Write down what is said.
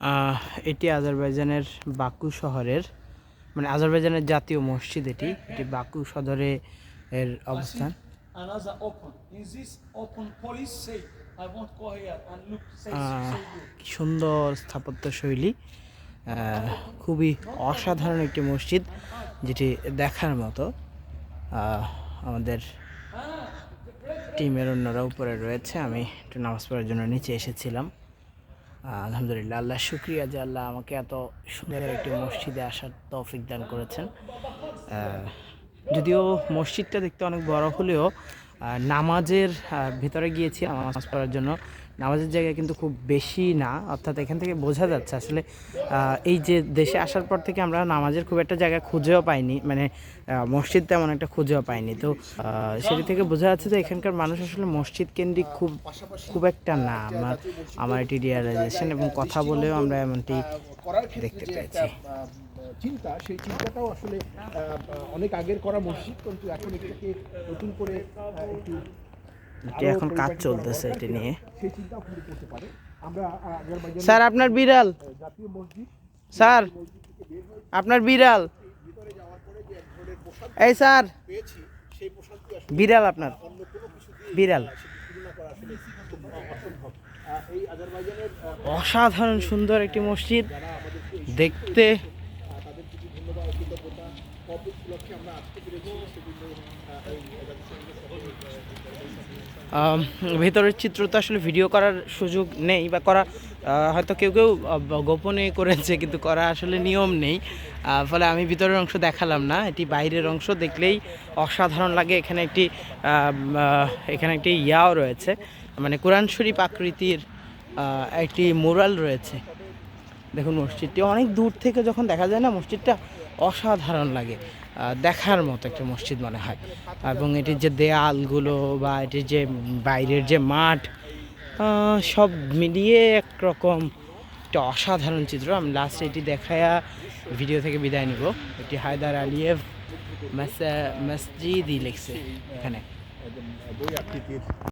আহ, এটি আজারবাইজানের বাকু শহরের মানে আজারবাইজানের জাতীয় মসজিদ এটি। এটি বাকু সদরে এর অবস্থান। সুন্দর স্থাপত্য শৈলী। খুবই অসাধারণ একটি মসজিদ যেটি দেখার মতো। আমাদের টিমের অন্যরা উপরে রয়েছে। আমি একটু নামাজ পড়ার জন্য নিচে এসেছিলাম। আলহামদুলিল্লাহ। আল্লাহ শুক্রিয়া যে আল্লাহ আমাকে এত সুন্দর একটি মসজিদে আসার তৌফিক দান করেছেন। যদিও মসজিদটা দেখতে অনেক বড় হলেও নামাজের ভিতরে গিয়েছি নামাজ পড়ার জন্য। নামাজের জায়গা কিন্তু খুব বেশি না, অর্থাৎ এখান থেকে বোঝা যাচ্ছে আসলে এই যে দেশে আসার পর থেকে আমরা নামাজের খুব একটা জায়গা খুঁজেও পাইনি মানে মসজিদ তেমন একটা খুঁজেও পাইনি। তো সেটি থেকে বোঝা যাচ্ছে যে এখানকার মানুষ আসলে মসজিদ কেন্দ্রিক খুব খুব একটা না। আমার আমার এটি রিয়ালাইজেশন এবং কথা বলেও আমরা এমনটি দেখতে পেয়েছি। চিন্তা সেই চিন্তাটাও আসলে অনেক আগের করা মসজিদ কিন্তু এখন এটাকে নতুন করে একটু এটি এখন কাজ চলতেছে এটি নিয়ে। সেই কিন্তু করতে পারে। আমরা স্যার আপনার বিড়াল। জাতীয় মসজিদ স্যার আপনার বিড়াল। এই স্যার বিড়াল আপনার। বিড়াল। অসাধারণ সুন্দর একটি মসজিদ। দেখতে ভেতরের চিত্র তো আসলে ভিডিও করার সুযোগ নেই বা করা হয়তো কেউ কেউ গোপনে করেছে, কিন্তু করা আসলে নিয়ম নেই। ফলে আমি ভিতরের অংশ দেখালাম না, এটি বাইরের অংশ দেখলেই অসাধারণ লাগে। এখানে একটি এখানে একটি ইয়াও রয়েছে। মানে কোরআন শরীফ আকৃতির একটি মোরাল রয়েছে। দেখুন মসজিদটি অনেক দূর থেকে যখন দেখা যায় না, মসজিদটা অসাধারণ লাগে দেখার মতো একটা মসজিদ মনে হয়। এবং এটির যে দেয়ালগুলো বা এটির যে বাইরের যে মাঠ সব মিলিয়ে একরকম একটা অসাধারণ চিত্র। আমি লাস্ট এটি দেখায়া ভিডিও থেকে বিদায় নিব। এটি হায়দার আলিয়েভ মসজিদই লিখছে এখানে।